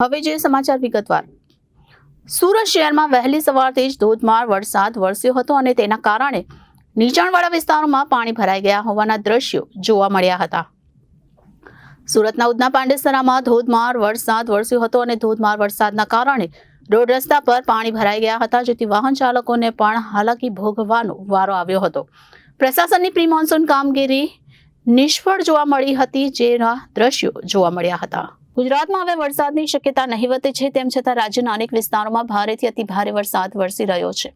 હવે જે સમાચાર વિગતવાર. સુરત શહેરમાં વહેલી સવારથી જ ધોધમાર વરસાદ વરસ્યો હતો અને તેના કારણે નીચાણવાળા વિસ્તારોમાં પાણી ભરાઈ ગયા હોવાના દ્રશ્યો જોવા મળ્યા હતા. સુરતના ઉદના પાંડેસરામાં ધોધમાર વરસાદ વરસ્યો હતો અને ધોધમાર વરસાદના કારણે રોડ રસ્તા પર પાણી ભરાઈ ગયા હતા, જેથી વાહન ચાલકોને પણ હાલાકી ભોગવવાનો વારો આવ્યો હતો. પ્રશાસનની પ્રી મોન્સૂન કામગીરી નિષ્ફળ જોવા મળી હતી જેના દ્રશ્યો જોવા મળ્યા હતા. ગુજરાતમાં હવે વરસાદની શક્યતા નહીવત છે, તેમ છતાં રાજ્યના અનેક વિસ્તારોમાં ભારેથી અતિ ભારે વરસાદ વરસી રહ્યો છે.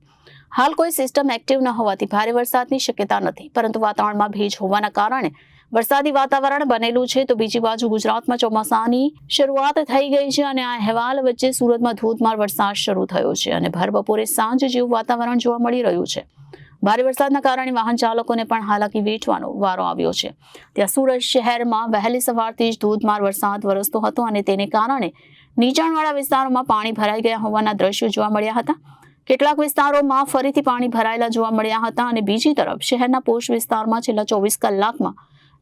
હાલ કોઈ સિસ્ટમ એક્ટિવ ન હોવાથી ભારે વરસાદની શક્યતા નથી, પરંતુ વાતાવરણમાં ભેજ હોવાના કારણે વરસાદી વાતાવરણ બનેલું છે, તો બીજી બાજુ ગુજરાતમાં ચોમાસાની શરૂઆત થઈ ગઈ છે અને આ અહેવાલ વચ્ચે સુરતમાં ધોધમાર વરસાદ શરૂ થયો છે અને ભર બપોરે સાંજ જેવું વાતાવરણ જોવા મળી રહ્યું છે. ભારે વરસાદના કારણે વાહન ચાલકોને પણ હાલાકી વેઠવાનો વારો આવ્યો છે. ત્યાં સુરત શહેરમાં વહેલી સવારથી જ ધોધમાર વરસાદ વરસતો હતો અને તેને કારણે નીચાણવાળા વિસ્તારોમાં પાણી ભરાઈ ગયા હોવાના દ્રશ્યો જોવા મળ્યા હતા. કેટલાક વિસ્તારોમાં ફરીથી પાણી ભરાયેલા જોવા મળ્યા હતા અને બીજી તરફ શહેરના પોષ વિસ્તારમાં છેલ્લા ચોવીસ કલાકમાં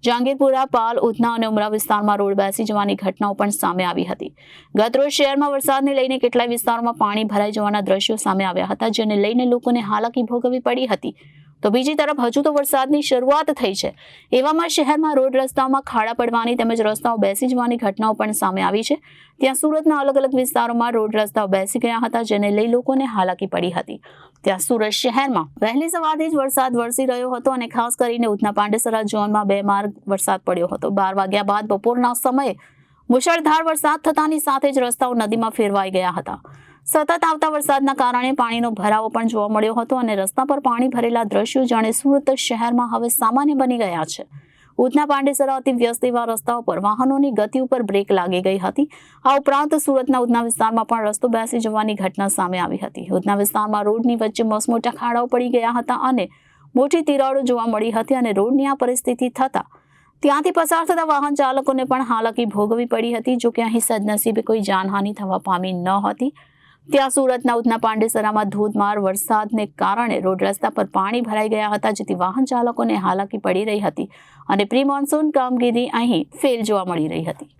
જહાંગીરપુરા, પાલ, ઉધના અને ઉમરા વિસ્તારમાં રોડ બેસી જવાની ઘટનાઓ પણ સામે આવી હતી. ગતરોજ શહેરમાં વરસાદને લઈને કેટલાય વિસ્તારોમાં પાણી ભરાઈ જવાના દ્રશ્યો સામે આવ્યા હતા, જેને લઈને લોકોને હાલાકી ભોગવવી પડી હતી. તો બીજી તરફ હજુ તો વરસાદની શરૂઆત થઈ છે. એવામાં શહેરમાં રોડ રસ્તાઓમાં ખાડા પડવાની તેમજ રસ્તાઓ બેસી જવાની ઘટનાઓ પણ સામે આવી છે. ત્યાં સુરતના અલગ અલગ વિસ્તારોમાં રોડ રસ્તાઓ બેસી ગયા હતા, જેને લઈ લોકોને હાલાકી પડી હતી. ત્યાં સુરત શહેરમાં વહેલી સવારથી જ વરસાદ વરસી રહ્યો હતો અને ખાસ કરીને ઉધના પાંડેસરા ઝોનમાં બે માર્ગ વરસાદ પડ્યો હતો. બાર વાગ્યા બાદ બપોરના સમયે મુશળધાર વરસાદ થતાની સાથે જ રસ્તાઓ નદીમાં ફેરવાઈ ગયા હતા. સતત આવતા વરસાદના કારણે પાણીનો ભરાવો પણ જોવા મળ્યો હતો અને રસ્તા પર પાણી ભરેલા દ્રશ્યો જાણે સુરત શહેરમાં હવે સામાન્ય બની ગયા છે. ઉધના પાંડેસરા અતિ વ્યસ્ત એવા રસ્તાઓ પર વાહનોની ગતિ ઉપર બ્રેક લાગી ગઈ હતી. આ ઉપરાંત સુરતના ઉધના વિસ્તારમાં પણ રસ્તો બેસી જવાની ઘટના સામે આવી હતી. ઉધના વિસ્તારમાં રોડની વચ્ચે મસમોટા ખાડાઓ પડી ગયા હતા અને મોટી તિરાડો જોવા મળી હતી અને રોડની આ પરિસ્થિતિ થતા ત્યાંથી પસાર થતા વાહન ચાલકોને પણ હાલાકી ભોગવવી પડી હતી, જો કે અહીં સદનસીબે કોઈ જાનહાનિ થવા પામી ન હતી. ત્યાં સુરતના ઉધના પાંડેસરામાં ધોધમાર વરસાદને કારણે રોડ રસ્તા પર પાણી ભરાઈ ગયા હતા, જેથી વાહન ચાલકોને હાલાકી પડી રહી હતી અને પ્રી મોન્સૂન કામગીરી અહીં ફેલ જોવા મળી રહી હતી.